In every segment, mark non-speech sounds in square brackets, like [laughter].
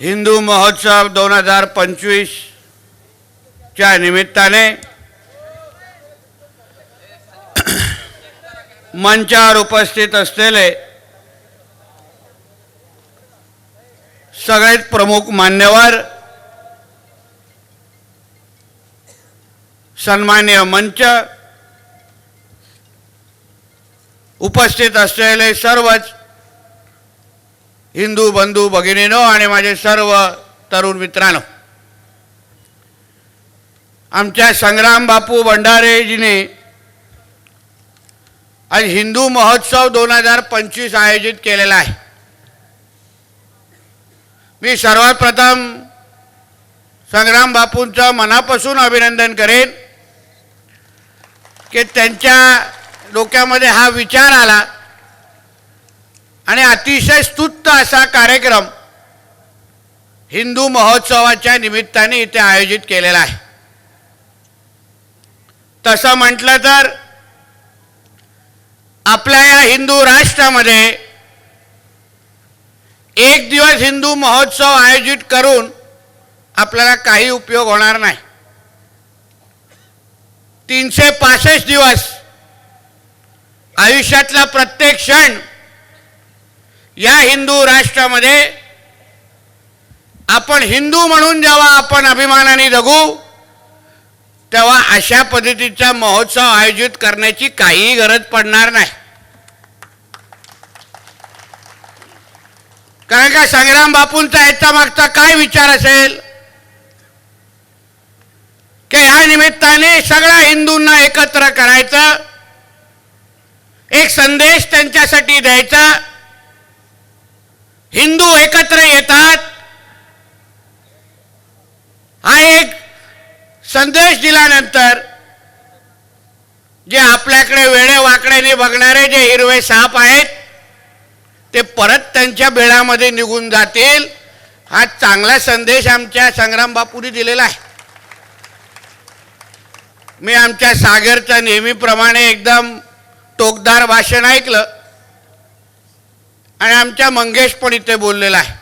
हिंदू महोत्सव दोन हजार पंचवीसच्या निमित्ताने मंचावर उपस्थित असलेले सगळेच प्रमुख मान्यवर सन्मान्य मंच उपस्थित असलेले सर्वच हिंदू बंधू भगिनीनो आणि माझे सर्व तरुण मित्रांनो आमच्या संग्राम बापू भंडारेजीने आज हिंदू महोत्सव दोन हजार पंचवीस आयोजित केलेला आहे. मी सर्वात प्रथम संग्राम बापूंचं मनापासून अभिनंदन करेन की त्यांच्या डोक्यामध्ये हा विचार आला आणि अतिशय स्तुत्त असा कार्यक्रम हिंदू महोत्सवाच्या निमित्ताने इथे आयोजित केलेला आहे. तसं म्हटलं तर आपल्या या हिंदू राष्ट्रामध्ये एक दिवस हिंदू महोत्सव आयोजित करून आपल्याला काही उपयोग होणार नाही. तीनशे पासष्ट दिवस आयुष्यातला प्रत्येक क्षण या हिंदू राष्ट्रामध्ये आपण हिंदू म्हणून जेव्हा आपण अभिमानाने जगू तेव्हा अशा पद्धतीचा महोत्सव आयोजित करण्याची काहीही गरज पडणार नाही. कारण का संग्राम बापूंचा याच्या मागचा काय विचार असेल? की या निमित्ताने सगळ्या हिंदूंना एकत्र करायचं एक संदेश त्यांच्यासाठी द्यायचा हिंदू एकत्र येतात. हा एक संदेश दिल्यानंतर जे आपल्याकडे वेळे वाकड्याने बघणारे जे हिरवे साप आहेत ते परत त्यांच्या बेळामध्ये निघून जातील. हा चांगला संदेश आमच्या संग्राम बापूंनी दिलेला आहे. मी आमच्या सागरच्या नेहमीप्रमाणे एकदम टोकदार भाषण ऐकलं. आणि आमच्या मंगेश पण इथे बोललेला आहे.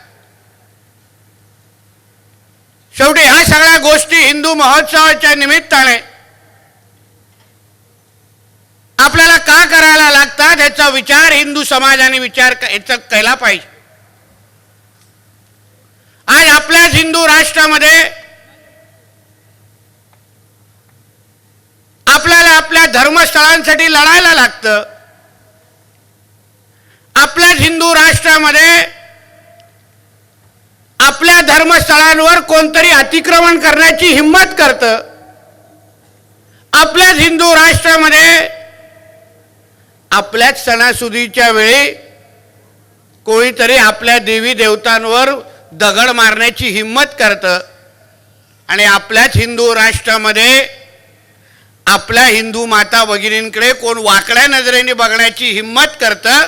शेवटी ह्या सगळ्या गोष्टी हिंदू महोत्सवाच्या निमित्ताने आपल्याला का करायला लागतात याचा विचार हिंदू समाजाने विचार क- याचा केला पाहिजे. आज आपल्याच हिंदू राष्ट्रामध्ये आपल्याला आपल्या धर्मस्थळांसाठी लढायला लागतं. आपल्याच हिंदू राष्ट्रामध्ये आपल्या धर्मस्थळांवर कोणतरी अतिक्रमण करण्याची हिंमत करतं. आपल्याच हिंदू राष्ट्रामध्ये आपल्याच सणासुदीच्या वेळी कोणीतरी आपल्या देवी देवतांवर दगड मारण्याची हिंमत करतं. आणि आपल्याच हिंदू राष्ट्रामध्ये आपल्या हिंदू माता भगिनींकडे कोण वाकड्या नजरेने बघण्याची हिंमत करतं.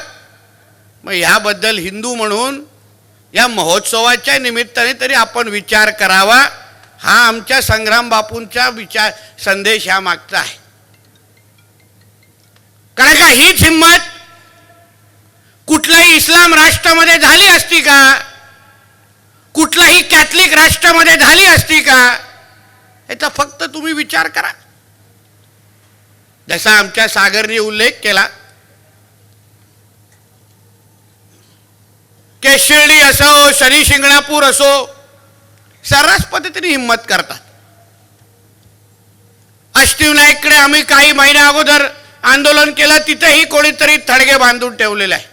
मग ह्याबद्दल हिंदू म्हणून या महोत्सवाच्या निमित्ताने तरी आपण विचार करावा हा आमच्या संग्राम बापूंचा विचार संदेश ह्या मागचा आहे. कारण का हीच हिंमत कुठल्याही इस्लाम राष्ट्रामध्ये झाली असती का? कुठलाही कॅथलिक राष्ट्रामध्ये झाली असती का? याचा फक्त तुम्ही विचार करा. जसा आमच्या सागरने उल्लेख केला केशिर्डी असो शनी शिंगणापूर असो सर्रास पद्धतीने हिंमत करतात. अष्टविनायककडे आम्ही काही महिन्या अगोदर आंदोलन केलं तिथेही कोणीतरी थडगे बांधून ठेवलेले आहे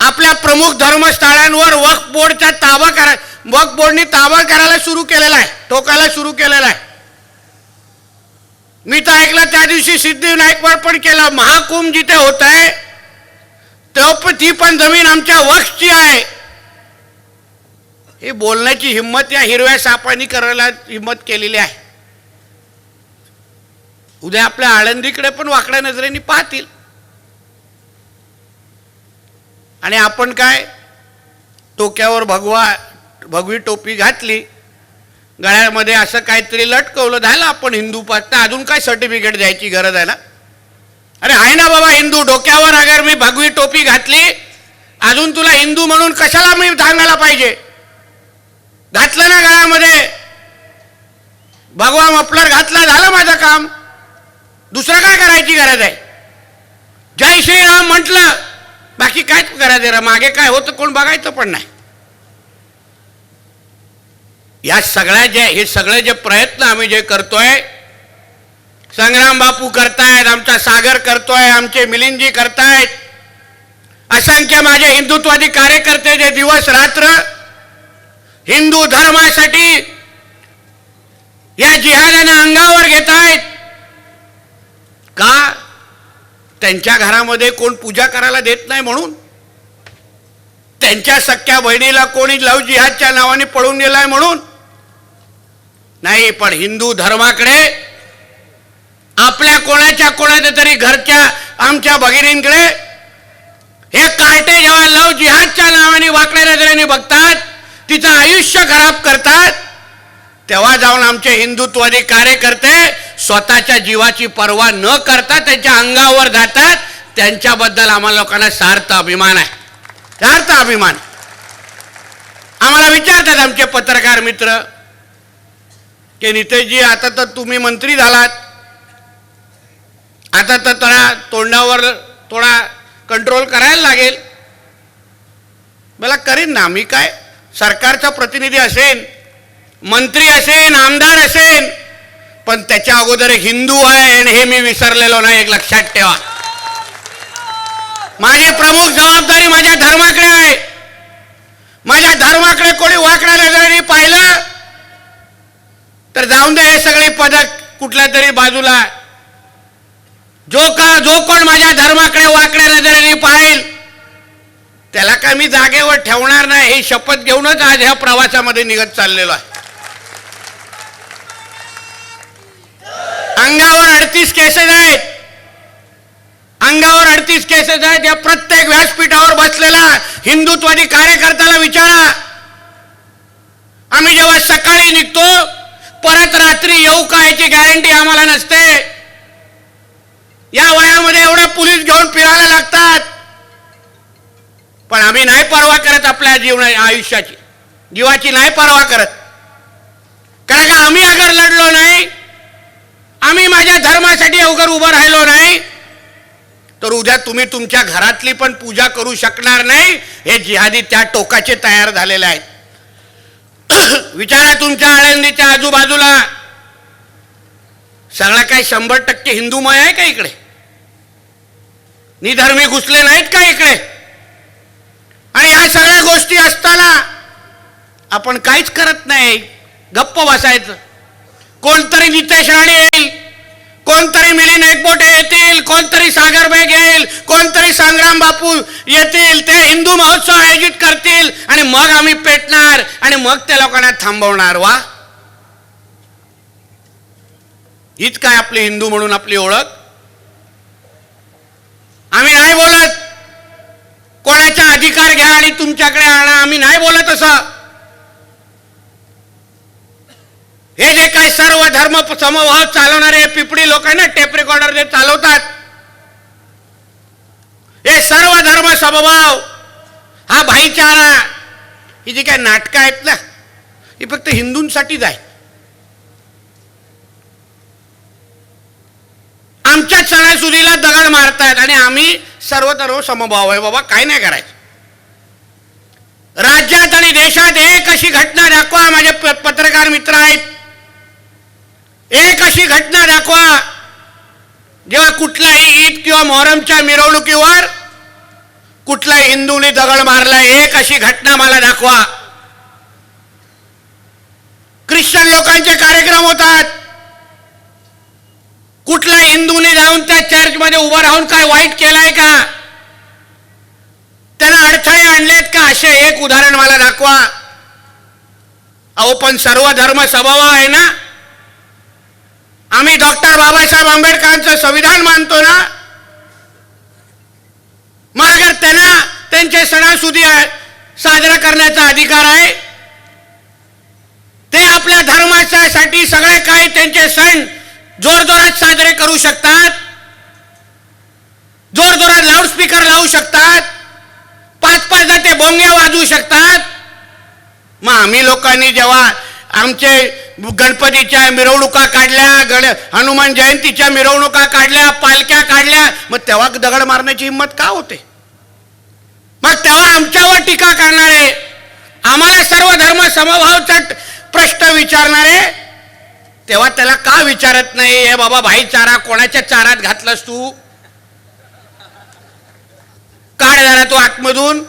आपल्या प्रमुख धर्मस्थळांवर वक्फ बोर्डचा ताबा करा वक्फ बोर्डनी ताबा करायला सुरू केलेला आहे टोकायला सुरू केलेला आहे. मी तर ऐकलं त्या दिवशी सिद्धिविनायकवर पण केला महाकुंभ जिथे होत आहे तर पण ती पण जमीन आमच्या वक्षची आहे. हे बोलण्याची हिंमत या हिरव्या सापानी करायला हिंमत केलेली आहे. उद्या आपल्या आळंदीकडे पण वाकड्या नजरेने पाहतील. आणि आपण काय? टोक्यावर भगवा भगवी टोपी घातली. गळ्यामध्ये असं काहीतरी लटकवलं. झालं आपण हिंदू पाहता अजून काय सर्टिफिकेट द्यायची गरज आहे ना? अरे आहे ना बाबा हिंदू डोक्यावर मी भगवी टोपी घातली अजून तुला हिंदू म्हणून कशाला मी सांगायला पाहिजे? घातलं ना गळ्यामध्ये? भगवा मफलर घातला झालं माझं काम. दुसरं काय करायची गरज आहे? जय श्रीराम म्हटलं बाकी काय करायचं रे? मागे काय होतं कोण बघायचं पण नाही. या सगळ्या जे हे सगळे जे प्रयत्न आम्ही जे करतोय संग्राम बापू करतायत आमचा सागर करतोय आमचे मिलिंदजी करतायत. असंख्य माझे हिंदुत्वादी कार्यकर्ते जे दिवस रात्र हिंदू धर्मासाठी या जिहादानं अंगावर घेत आहेत का? त्यांच्या घरामध्ये कोण पूजा करायला देत नाही म्हणून? त्यांच्या सख्या बहिणीला कोणी लव जिहादच्या नावाने पळून गेलाय म्हणून? नाही पण हिंदू धर्माकडे आपल्या कोणाच्या कोणाच्या तरी घरच्या आमच्या भगिनींकडे हे कार्टे जेव्हा लव जिहादच्या नावाने वाकड्या नजरेने बघतात तिचं आयुष्य खराब करतात तेव्हा जाऊन आमचे हिंदुत्वादी कार्यकर्ते स्वतःच्या जीवाची पर्वा न करता त्यांच्या अंगावर जातात. त्यांच्याबद्दल आम्हाला लोकांना सार्थ अभिमान आहे. सार्थ अभिमान. आम्हाला विचारतात आमचे पत्रकार मित्र की नितेशजी आता तर तुम्ही मंत्री झालात. आता तर थोडा तोंडावर थोडा कंट्रोल करायला लागेल. मला करीन ना मी काय? सरकारचा प्रतिनिधी असेन मंत्री असेन आमदार असेन पण त्याच्या अगोदर एक हिंदू आहे आणि हे मी विसरलेलो नाही एक लक्षात ठेवा. माझी प्रमुख जबाबदारी माझ्या धर्माकडे आहे. माझ्या धर्माकडे कोणी वाकड्या नजरेने पाहिलं तर जाऊन दे हे सगळे पदक कुठल्या तरी बाजूला जो का जो कोण माझ्या धर्माकडे वाकड्या नजरेने पाहिल त्याला काय मी जागेवर ठेवणार नाही ही शपथ घेऊनच आज ह्या प्रवासामध्ये निघत चाललेलो आहे. अंगावर अडतीस केसेस आहेत. अंगावर अडतीस केसेस आहेत या प्रत्येक व्यासपीठावर बसलेला हिंदुत्वादी कार्यकर्त्याला विचारा. आम्ही जेव्हा सकाळी निघतो परत रात्री येऊ का याची गॅरंटी आम्हाला नसते या वयामध्ये एवढे पोलीस घेऊन लागतात. पण आम्ही नाही परवा करत आपल्या जीवना आयुष्याची. जीवाची नाही परवा करत. कारण का आम्ही अगर लढलो नाही आम्ही माझ्या धर्मासाठी अवघड उभं राहिलो नाही तर उद्या तुम्ही तुमच्या घरातली पण पूजा करू शकणार नाही हे जिहादी त्या टोकाचे तयार झालेले आहेत. [coughs] विचारा तुमच्या आळंदीच्या आजूबाजूला. सगळा काय शंभर टक्के हिंदूमय आहे का इकडे? निधर्मी घुसले नाहीत का इकडे? आणि ह्या सगळ्या गोष्टी असताना आपण काहीच करत नाही. गप्प बसायचं. कोणतरी नितेश राणे येईल कोणतरी मिलिंद एकबोटे येतील कोणतरी सागर बेग येईल कोणतरी संग्राम बापू येतील ते हिंदू महोत्सव आयोजित करतील आणि मग आम्ही पेटणार आणि मग त्या लोकांना थांबवणार. वा? हीच काय आपली हिंदू म्हणून आपली ओळख? आम्ही नाही बोलत. कोणाचा अधिकार घ्या आणि तुमच्याकडे आणा. आम्ही नाही बोलत असं. हे जे काय सर्व धर्म समभाव चालवणारे पिपडी लोक आहे ना टेप रेकॉर्डर जे चालवतात हे सर्व धर्म समभाव हा भाईचारा ही जी काय नाटकं आहेत ना ही फक्त हिंदूंसाठीच आहे आमच्या सणासुदीला दगड मारतायत आणि आम्ही सर्वतर्व समभाव आहे. बाबा काय नाही करायचं. राज्यात आणि देशात एक अशी घटना दाखवा माझे पत्रकार मित्र आहेत. एक अशी घटना दाखवा. जेव्हा कुठलाही ईद किंवा मोहरमच्या मिरवणुकीवर कुठल्याही हिंदूंनी दगड मारला एक अशी घटना मला दाखवा. ख्रिश्चन लोकांचे कार्यक्रम होतात. कुठल्या हिंदूने जाऊन त्या चर्चमध्ये उभं राहून काय वाईट केलाय का? त्याला अडथळे आणलेत का? असे एक उदाहरण मला दाखवा. अहो पण सर्व धर्म स्वभाव आहे ना? आम्ही डॉक्टर बाबासाहेब आंबेडकरांचं संविधान मानतो ना? मग अगर त्यांना त्यांचे सणासुदी साजरा करण्याचा अधिकार आहे ते आपल्या धर्माच्यासाठी सगळे काही त्यांचे सण जोरजोरात साजरे करू शकतात. जोरजोरात लाऊडस्पीकर लावू शकतात. पाच पाच वाजवू शकतात. मग आम्ही लोकांनी जेव्हा आमचे गणपतीच्या मिरवणुका काढल्या गण हनुमान जयंतीच्या मिरवणुका काढल्या पालख्या काढल्या मग तेव्हा दगड मारण्याची हिंमत का होते? मग तेव्हा आमच्यावर टीका करणारे आम्हाला सर्व धर्म समभावचा प्रश्न विचारणारे तेव्हा त्याला का विचारत नाही? हे बाबा भाईचारा कोणाच्या चारात घातलास तू? काढ झाला तो आतमधून.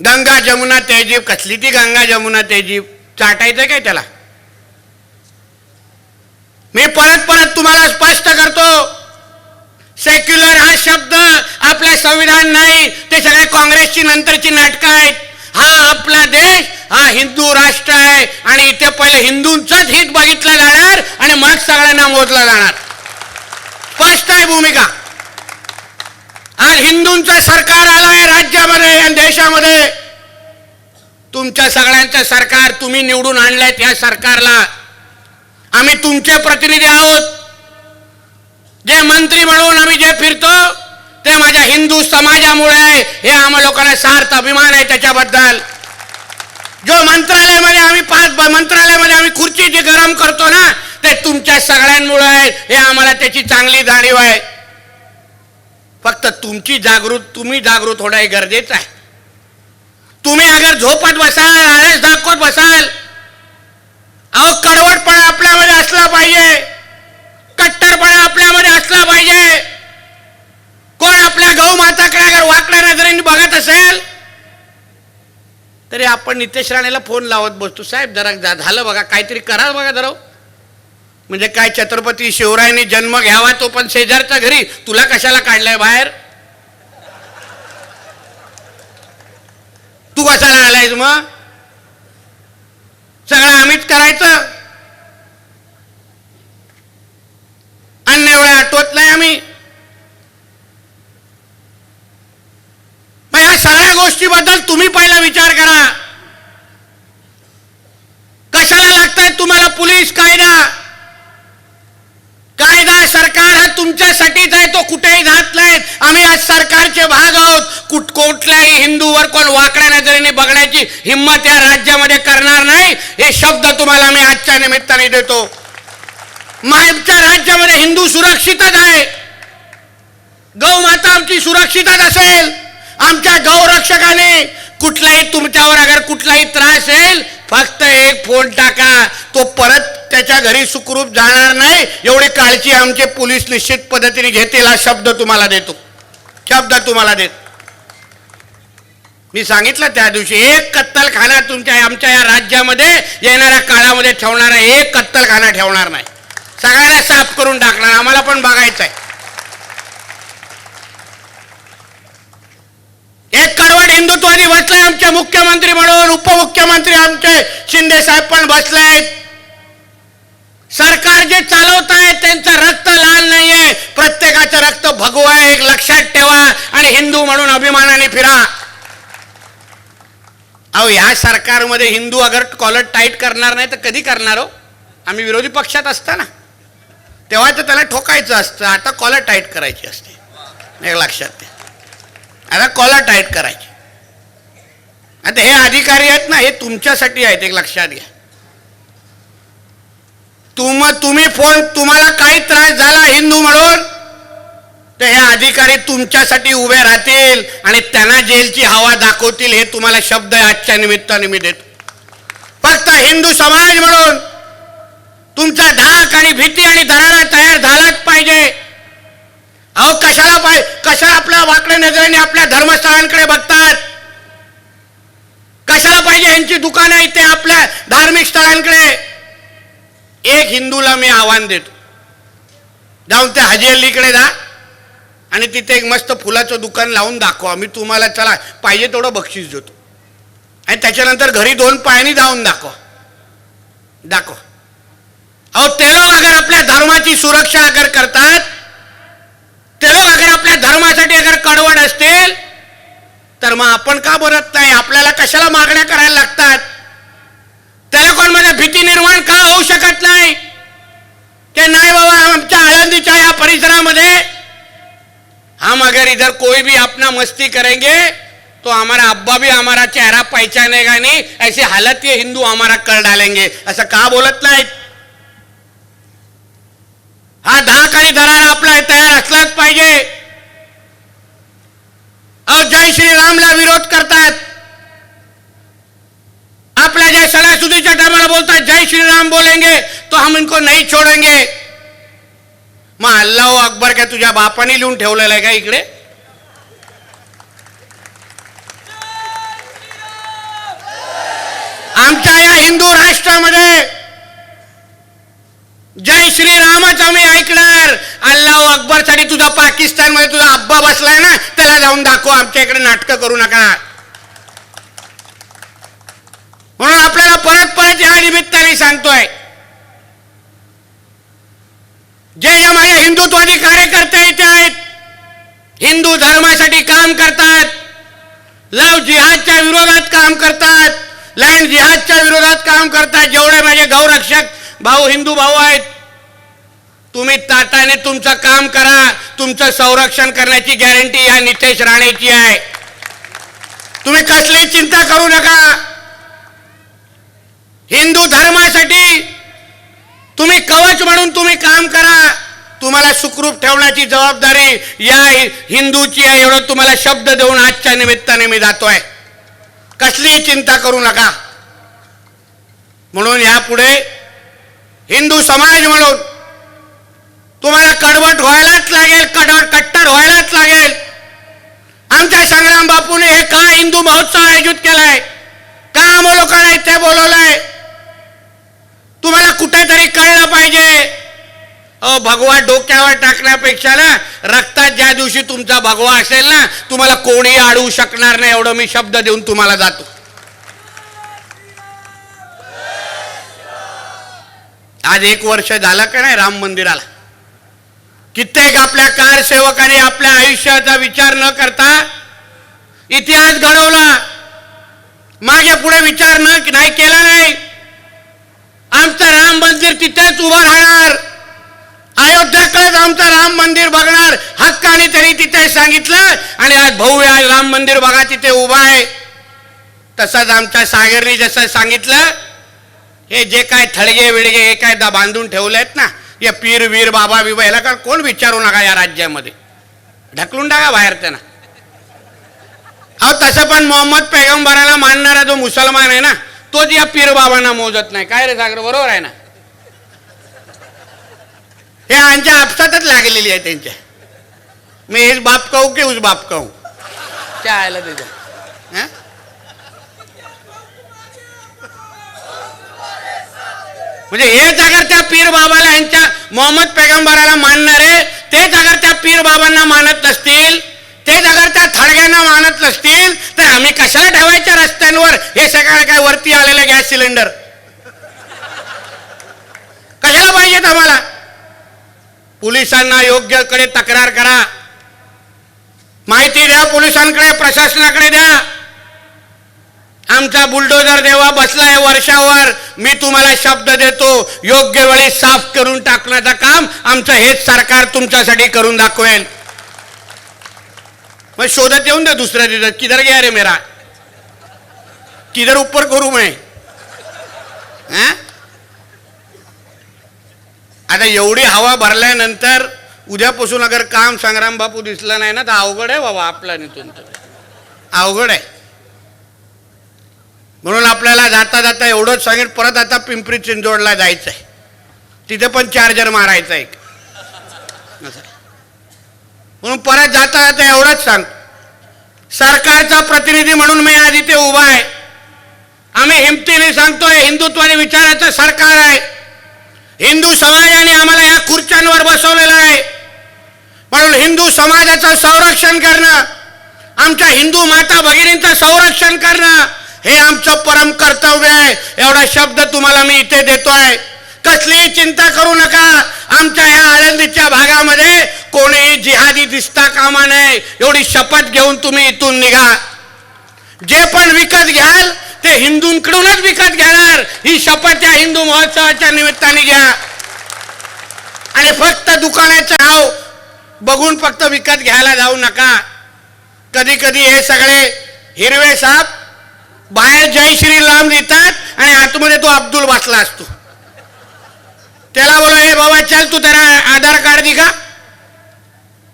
गंगा जमुना तेजीब. कसली ती गंगा जमुना तेजीब? चाटायचं काय त्याला? मी परत परत तुम्हाला स्पष्ट करतो. सेक्युलर हा शब्द आपल्या संविधान नाही. ते सगळे काँग्रेसची नंतरची नाटकं आहेत. हा आपला देश हा हिंदू राष्ट्र आहे. आणि इथे पहिले हिंदूंचंच हित बघितलं जाणार आणि मग सगळ्यांना मोजलं जाणार. स्पष्ट आहे भूमिका. आज हिंदूंचं सरकार आलंय राज्यामध्ये आणि देशामध्ये. तुमच्या सगळ्यांचं सरकार तुम्ही निवडून आणलंय या सरकारला. आम्ही तुमचे प्रतिनिधी आहोत. जे मंत्री म्हणून आम्ही जे फिरतो ते माझ्या हिंदू समाजामुळे आहे. हे आम्हा लोकांना सार्थ अभिमान आहे त्याच्याबद्दल. जो मंत्रालयामध्ये आम्ही पाच मंत्रालयामध्ये आम्ही खुर्ची जी गरम करतो ना ते तुमच्या सगळ्यांमुळे आहे. हे आम्हाला त्याची चांगली जाणीव आहे. फक्त तुमची जागृत तुम्ही जागृत होणं हे गरजेचं आहे. तुम्ही अगर झोपत बसाल आळस दाखवत बसाल अहो कडवटपणा आपल्यामध्ये असला पाहिजे कट्टरपणा आपल्यामध्ये असला पाहिजे कोण आपल्या गौ माताकडे अगर वाकड्या नजरेने बघत असेल तरी आपण नितेश राणेला फोन लावत बसतो. साहेब जरा झालं बघा काहीतरी करा बघा जरा हो. म्हणजे काय छत्रपती शिवरायांनी जन्म घ्यावा तो पण शेजारच्या घरी. तुला कशाला काढलाय बाहेर? तू कशाला आलायस मग सगळं आम्हीच करायचं. अन्य वेळा आठवत नाही आम्ही. या सगळ्या गोष्टीबद्दल तुम्ही पहिला विचार करा. कशाला लागताय तुम्हाला पोलीस कायदा? कायदा सरकार हा तुमच्यासाठीच आहे तो कुठेही जात नाहीत. आम्ही आज सरकारचे भाग आहोत. कुठ कुठल्याही हिंदूवर कोण वाकड्या नजरेने बघण्याची हिंमत या राज्यामध्ये करणार नाही. हे शब्द तुम्हाला मी आजच्या निमित्ताने देतो. आमच्या राज्यामध्ये हिंदू सुरक्षितच आहे. गौमाता आमची सुरक्षितच असेल. आमच्या गौरक्षकाने कुठलाही तुमच्यावर अगर कुठलाही त्रास येईल फक्त एक फोन टाका. तो परत त्याच्या घरी सुखरूप जाणार नाही. एवढी काळजी आमचे पोलीस निश्चित पद्धतीने घेतील हा शब्द तुम्हाला देतो. शब्द तुम्हाला देत. मी सांगितलं त्या दिवशी एक कत्तलखाना तुमच्या आमच्या या राज्यामध्ये येणाऱ्या काळामध्ये ठेवणारा एक कत्तलखाना ठेवणार नाही. सगळ्यांना साफ करून टाकणार आम्हाला पण बघायचं आहे एक कडवड हिंदुत्वादी बसलाय आमचे मुख्यमंत्री म्हणून उपमुख्यमंत्री आमचे शिंदे साहेब पण बसलेत. सरकार जे चालवत आहे त्यांचं रक्त लाल नाहीये. प्रत्येकाचं रक्त भगवं आहे एक लक्षात ठेवा आणि हिंदू म्हणून अभिमानाने फिरा. अहो या सरकारमध्ये हिंदू अगर कॉलर टाईट करणार नाही तर कधी करणार हो? आम्ही विरोधी पक्षात असताना. तेव्हा तर त्याला ठोकायचं असतं. आता कॉलर टाईट करायची असते. एक लक्षात ते आता कॉलर टाईट करायची. आता हे अधिकारी आहेत ना हे तुमच्यासाठी आहेत एक लक्षात घ्या. तुम तुम्ही फोन तुम्हाला काही त्रास झाला हिंदू म्हणून तर हे अधिकारी तुमच्यासाठी उभे राहतील आणि त्यांना जेलची हवा दाखवतील हे तुम्हाला शब्द आजच्या निमित्ताने मी देतो. फक्त हिंदू समाज म्हणून तुमचा धाक आणि भीती आणि दरारा तयार झालाच पाहिजे. अहो कशाला पाहिजे कशा आपल्या वाकड्या नजरेने आपल्या धर्मस्थळांकडे बघतात? कशाला पाहिजे? यांची दुकानं इथे आपल्या धार्मिक स्थळांकडे. एक हिंदूला मी आव्हान देतो. जाऊन त्या हजी अल्लीकडे जा आणि तिथे एक मस्त फुलाचं दुकान लावून दाखवा. मी तुम्हाला चला पाहिजे तेवढं बक्षीस देतो. आणि त्याच्यानंतर घरी दोन पायांनी जाऊन दाखवा. दाखवा. अहो ते लोक अगर आपल्या धर्माची सुरक्षा अगर करतात ते लोक अगर आपल्या धर्मासाठी अगर कडवड असतील तर मग आपण का बोलत नाही? आपल्याला कशाला मागण्या करायला लागतात? त्या लोकांमध्ये भीती निर्माण का होऊ शकत नाही? की नाही बाबा आमच्या आळंदीच्या या परिसरामध्ये हम अगर इधर कोई भी अपना मस्ती करेंगे तो हमारा अब्बा भी हमारा चेहरा पहचानेगा नहीं। ऐसी हालत ये हिंदू हमारा कर डालेंगे। असं का बोलत नाहीत? हा धाक आणि दरार आपला तयार असलाच पाहिजे। अ जय श्रीरामला विरोध करतात आपल्या ज्या सणासुदीच्या टायमाला बोलतात जय श्रीराम बोलेंगे तो हम इनको नाही छोडेंगे। मग अल्लाह अकबर काय तुझ्या बापाने लिहून ठेवलेला आहे का इकडे? आमच्या या हिंदू राष्ट्रामध्ये जय श्रीरामाचा मी ऐकणार. अल्लाह अकबरसाठी तुझा पाकिस्तानमध्ये तुझा अब्बा बसलाय ना त्याला जाऊन दाखव आमच्या इकडे नाटक करू नका. म्हणून आपल्याला परत परत या निमित्ताने सांगतोय. जे जे माझे हिंदुत्वादी कार्यकर्ते इथे आहेत हिंदू धर्मासाठी काम करतात लव जिहादच्या विरोधात काम करतात लँड जिहादच्या विरोधात काम करतात जेवढे माझे गौरक्षक भाऊ हिंदू भाऊ आहेत. तुम्ही ताटाने तुमचं काम करा. तुमचं संरक्षण करण्याची गॅरंटी या नितेश राणेची आहे. तुम्ही कसली चिंता करू नका. हिंदू धर्मासाठी तुम्ही कवच म्हणून तुम्ही काम करा. तुम्हाला सुखरूप ठेवण्याची जबाबदारी या हिंदूची आहे एवढं तुम्हाला शब्द देऊन आजच्या निमित्ताने मी जातोय. कसलीही चिंता करू नका. म्हणून यापुढे हिंदू समाज म्हणून. तुम्हाला कडवट व्हायलाच लागेल कडवट कट्टर व्हायलाच लागेल. आमच्या संग्राम बापूने हे का हिंदू महोत्सव आयोजित केलाय? का आम्हा लोकांना इथे बोलवलंय? तुम्हाला कुठेतरी कळलं पाहिजे. अ भगवा डोक्यावर टाकण्यापेक्षा ना रक्तात ज्या दिवशी तुमचा भगवा असेल ना तुम्हाला कोणी अडवू शकणार नाही एवढं मी शब्द देऊन तुम्हाला जातो. आज एक वर्ष झालं का नाही राम मंदिराला? कित्येक आपल्या कारसेवकांनी आपल्या आयुष्याचा विचार न करता इतिहास घडवला. मागे पुढे विचार न नाही केला नाही. आमचं राम मंदिर तिथेच उभं राहणार. अयोध्याकडेच आमचं राम मंदिर बघणार. हक्काने त्यांनी तिथे सांगितलं आणि आज भाऊ आज राम मंदिर बघा तिथे उभा आहे. तसंच आमच्या सागरनी जसं सांगितलं हे जे काय थळगे विडगे हे काय दा बांधून ठेवले आहेत ना या पीर वीर बाबा बिबा याला का कोण विचारू नका या राज्यामध्ये? ढकलून टाका बाहेर त्यांना. अहो तसं पण मोहम्मद पैगंबराला मानणारा जो मुसलमान आहे ना तोच या पीर बाबांना मोजत नाही. काय रे सागर बरोबर आहे ना? हे आमच्या आपसातच लागलेली आहे त्यांच्या. मी हेच बाप कहू की उस बाप कहू? क्या आयला त्याच्या म्हणजे हेच अगर त्या पीर बाबाला यांच्या मोहम्मद पैगंबराला मानणारे तेच अगर त्या पीर बाबांना मानत नसतील तेच अगर त्या थडग्यांना मानत नसतील तर आम्ही कशाला ठेवायच्या रस्त्यांवर हे सगळं काय वरती आलेले गॅस सिलेंडर? कशाला पाहिजेत आम्हाला? पोलिसांना योग्यकडे तक्रार करा. माहिती द्या पोलिसांकडे प्रशासनाकडे द्या. आमचा बुलडोजर देवा बसलाय वर्षावर. मी तुम्हाला शब्द देतो योग्य वेळी साफ करून टाकण्याचं काम आमचं हेच सरकार तुमच्यासाठी करून दाखवेल मग शोधत येऊन द्या दुसऱ्या तिथं किधर गया रे मेरा? किधर ऊपर करू मैं? आता एवढी हवा भरल्यानंतर उद्यापासून अगर काम संग्राम बापू दिसलं नाही ना तर अवघड आहे बाबा आपला नितून अवघड आहे. म्हणून आपल्याला जाता जाता एवढंच सांगेल परत आता पिंपरी चिंचवडला जायचं आहे तिथे पण चार्जर मारायचा एक. म्हणून परत जाता जाता एवढंच सांग. सरकारचा प्रतिनिधी म्हणून मी आज इथे उभा आहे. आम्ही हिमतीने सांगतोय हिंदुत्वाने विचाराचं सरकार आहे. हिंदू समाजाने आम्हाला या खुर्च्यांवर बसवलेलं आहे. म्हणून हिंदू समाजाचं संरक्षण करणं आमच्या हिंदू माता भगिनींचं संरक्षण करणं हे आमचं परम कर्तव्य आहे. एवढा शब्द तुम्हाला मी इथे देतोय. कसलीही चिंता करू नका. आमच्या ह्या आळंदीच्या भागामध्ये कोणीही जिहादी दिसता कामा नये. एवढी शपथ घेऊन तुम्ही इथून निघा. जे पण विकत घ्याल ते हिंदूंकडूनच विकत घेणार. ही शपथ या हिंदू महोत्सवाच्या निमित्ताने घ्या. आणि फक्त दुकानाचं नाव बघून फक्त विकत घ्यायला जाऊ नका. कधी कधी हे सगळे हिरवे साप बाहेर जय लांब लिहितात आणि आतमध्ये तो अब्दुल बसला असतो. त्याला बोलो हे बाबा चल तू त्याला आधार कार्ड दि का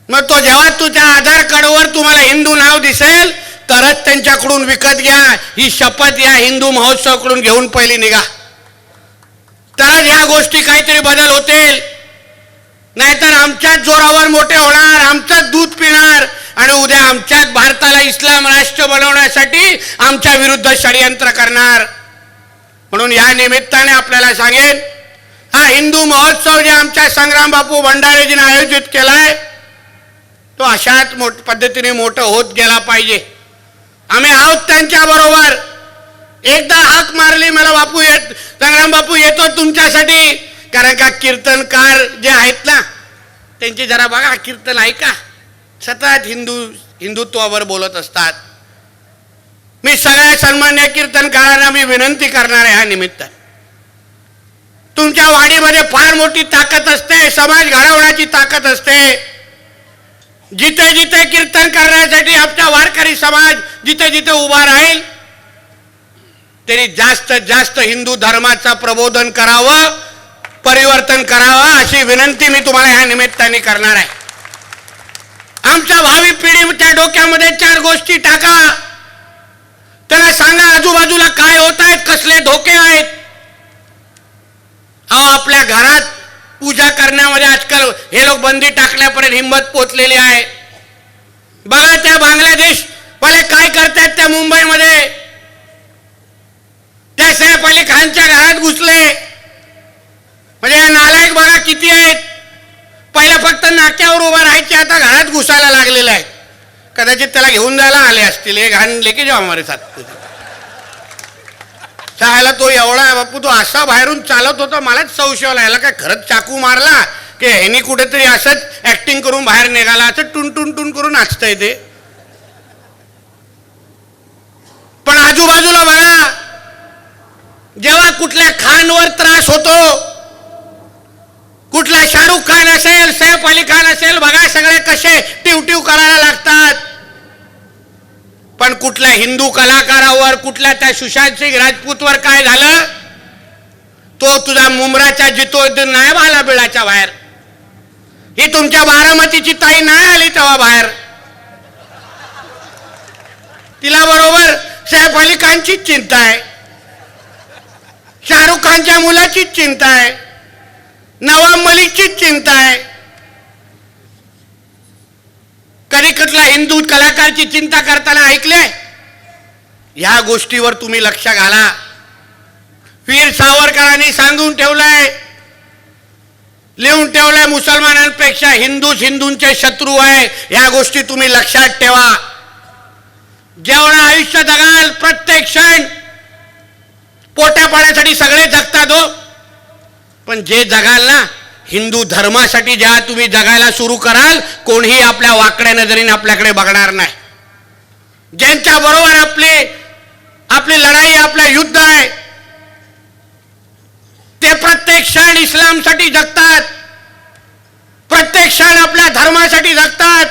मग तो जेव्हा तुझ्या आधार कार्डवर तुम्हाला हिंदू नाव दिसेल तरच त्यांच्याकडून विकत घ्या. ही शपथ या हिंदू महोत्सवाकडून घेऊन पहिली निघा. तरच ह्या गोष्टी काहीतरी बदल होतील. नाहीतर आमच्याच जोरावर मोठे होणार आमचंच दूध पिणार आणि उद्या आमच्याच भारताला इस्लाम राष्ट्र बनवण्यासाठी आमच्या विरुद्ध षडयंत्र करणार. म्हणून या निमित्ताने आपल्याला सांगेन हा हिंदू महोत्सव जे आमच्या संग्राम बापू भंडारेजीने आयोजित केलाय तो अशाच मोठ पद्धतीने मोठं होत गेला पाहिजे. आम्ही आहोत त्यांच्या बरोबर. एकदा हाक मारली मला बापू येत संग्राम बापू येतो तुमच्यासाठी. कारण का कीर्तनकार जे आहेत ना त्यांची जरा बघा कीर्तन ऐका. सतत हिंदू हिंदुत्वावर बोलत असतात. मी सगळ्या सन्मान्य कीर्तनकारांना मी विनंती करणार आहे ह्या निमित्त तुमच्या वाडीमध्ये फार मोठी ताकद असते समाज घडवण्याची ताकद असते. जिथे जिथे कीर्तन करण्यासाठी आमचा वारकरी समाज जिथे जिथे उभा राहील त्यांनी जास्त जास्त हिंदू धर्माचं प्रबोधन करावं. परिवर्तन करावं अशी विनंती मी तुम्हाला ह्या निमित्ताने करणार आहे. आमच्या भावी पिढी त्या डोक्यामध्ये चार गोष्टी टाका. त्याला सांगा आजूबाजूला काय होत आहेत कसले धोके आहेत? अहो आपल्या घरात पूजा करण्यामध्ये आजकाल हे लोक बंदी टाकल्यापर्यंत हिंमत पोचलेली आहे. बघा त्या बांगलादेश वाले काय करतायत त्या मुंबईमध्ये. त्या सैफ अली खानच्या घरात घुसले. म्हणजे या नालायक बघा किती आहेत? पहिला फक्त नाक्यावर उभा राहायचे आता घरात घुसायला लागलेला आहे कदाचित त्याला घेऊन जायला आले असतील हे घाण लेके जाऊ हमारे साथ चायला तो एवढा आहे बापू तो असा बाहेरून चालत होता मलाच संशय याला काय खरंच चाकू मारला की ह्यानी कुठेतरी असंच ऍक्टिंग करून बाहेर निघाला असं टुन टुन टुन करून नाचतंय ते. पण आजूबाजूला बघा जेव्हा कुठल्या खानवर त्रास होतो कुठला शाहरुख खान असेल सैफ अली खान असेल बघा सगळे कसे टिवटिव करायला लागतात. पण कुठल्या हिंदू कलाकारावर कुठल्या त्या सुशांत सिंग राजपूतवर काय झालं? तो तुझा मुंबराच्या जितोद्दीन नाही आला बिळाच्या बाहेर. ही तुमच्या बारामतीची ताई नाही आली तेव्हा बाहेर. तिला बरोबर सैफ अली खानचीच चिंता आहे. शाहरुख खानच्या मुलाचीच चिंता आहे. नवाब मलिकचीच चिंता आहे. कधी कुठला हिंदू कलाकारची चिंता करताना ऐकले? ह्या गोष्टीवर तुम्ही लक्ष घाला. वीर सावरकरांनी सांगून ठेवलंय लिहून ठेवलंय मुसलमानांपेक्षा हिंदूच हिंदूंचे शत्रू आहे. ह्या गोष्टी तुम्ही लक्षात ठेवा. जेवढं आयुष्य जगाल प्रत्येक क्षण पोट्या पाण्यासाठी सगळे जगतात हो. पण जे जगाल ना हिंदू धर्मासाठी ज्या तुम्ही जगायला सुरू कराल कोणीही आपल्या वाकड्या नजरेने आपल्याकडे बघणार नाही. ज्यांच्या बरोबर आपली आपली लढाई आपलं युद्ध आहे ते प्रत्येक क्षण इस्लामसाठी जगतात. प्रत्येक क्षण आपल्या धर्मासाठी जगतात.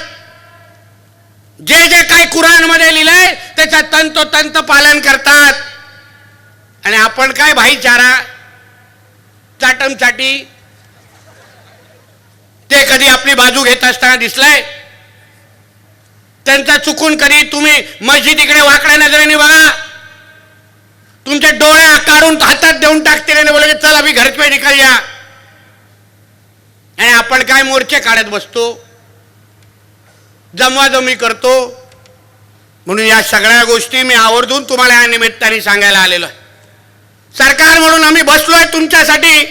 जे जे काही कुराणमध्ये लिहिलंय त्याचं तंतोतंत पालन करतात. आणि आपण काय भाईचारा चाटम ते कधी आपली बाजू घेत असताना दिसलाय? त्यांचा चुकून कधी तुम्ही मस्जिद इकडे वाकड्या नजरेने बघा. तुमच्या डोळ्या काढून हातात देऊन टाकतील आणि बोले चल आम्ही घरचे पे निकाल या. आणि आपण काय मोर्चे काढत बसतो? जमवाजमी करतो? म्हणून या सगळ्या गोष्टी मी आवर्जून तुम्हाला या निमित्ताने सांगायला आलेलो आहे. सरकार म्हणून आम्ही बसलोय तुमच्यासाठी.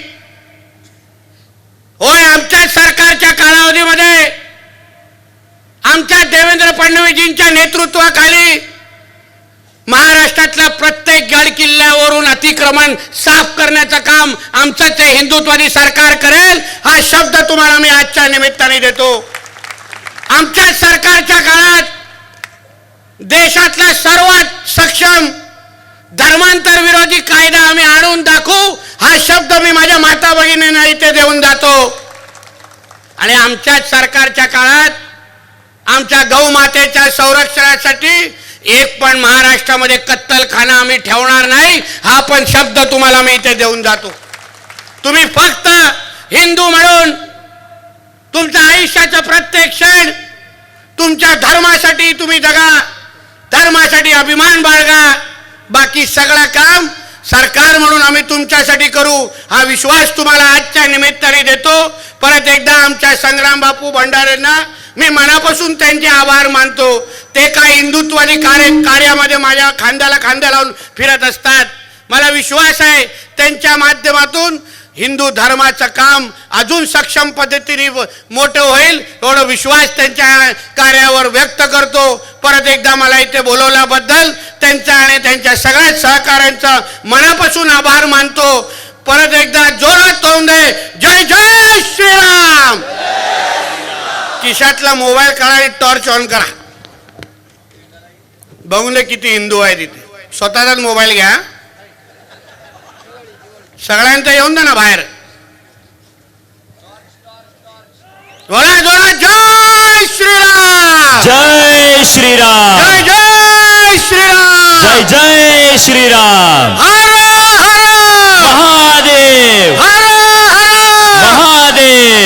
होय आमच्या सरकारच्या कालावधीमध्ये आमच्या देवेंद्र फडणवीसजींच्या नेतृत्वाखाली महाराष्ट्रातल्या प्रत्येक गड किल्ल्यावरून अतिक्रमण साफ करण्याचं काम आमचं ते हिंदुत्वादी सरकार करेल हा शब्द तुम्हाला मी आजच्या निमित्ताने देतो. आमच्या सरकारच्या काळात देशातल्या सर्वात सक्षम धर्मांतर विरोधी कायदा आम्ही आणून दाखवू. हा शब्द मी माझ्या माता भगिनींना इथे देऊन जातो. आणि आमच्याच सरकारच्या काळात आमच्या गौ मातेच्या संरक्षणासाठी एक पण महाराष्ट्रामध्ये कत्तलखाना आम्ही ठेवणार नाही. हा पण शब्द तुम्हाला मी इथे देऊन जातो. तुम्ही फक्त हिंदू म्हणून तुमच्या आयुष्याचा प्रत्येक क्षण तुमच्या धर्मासाठी तुम्ही जगा. धर्मासाठी अभिमान बाळगा. बाकी सगळं काम सरकार म्हणून आम्ही तुमच्यासाठी करू. हा विश्वास तुम्हाला आजच्या निमित्ताने देतो. परत एकदा आमच्या संग्राम बापू भंडारेंना मी मनापासून त्यांचे आभार मानतो. ते काय हिंदुत्वादी कार्य कार्यामध्ये माझ्या खांद्याला खांद्या लावून फिरत असतात. मला विश्वास आहे त्यांच्या माध्यमातून हिंदू धर्माचं काम अजून सक्षम पद्धतीने मोठं होईल एवढं विश्वास त्यांच्या कार्यावर व्यक्त करतो. परत एकदा मला इथे बोलवल्याबद्दल त्यांचा आणि त्यांच्या सगळ्या सहकाऱ्यांचा मनापासून आभार मानतो. परत एकदा जोरात तोंड दे. जय जय श्रीराम! किशातला मोबाईल काढा आणि टॉर्च ऑन करा. बघून किती हिंदू आहे तिथे स्वतःचाच मोबाईल घ्या. सगळ्यांचं येऊन जा ना बाहेर. बोला जोरा जय श्रीराम. जय श्रीराम. जय जय श्रीराम. जय जय श्रीराम. हर हर. महादेव. हर हर. महादेव.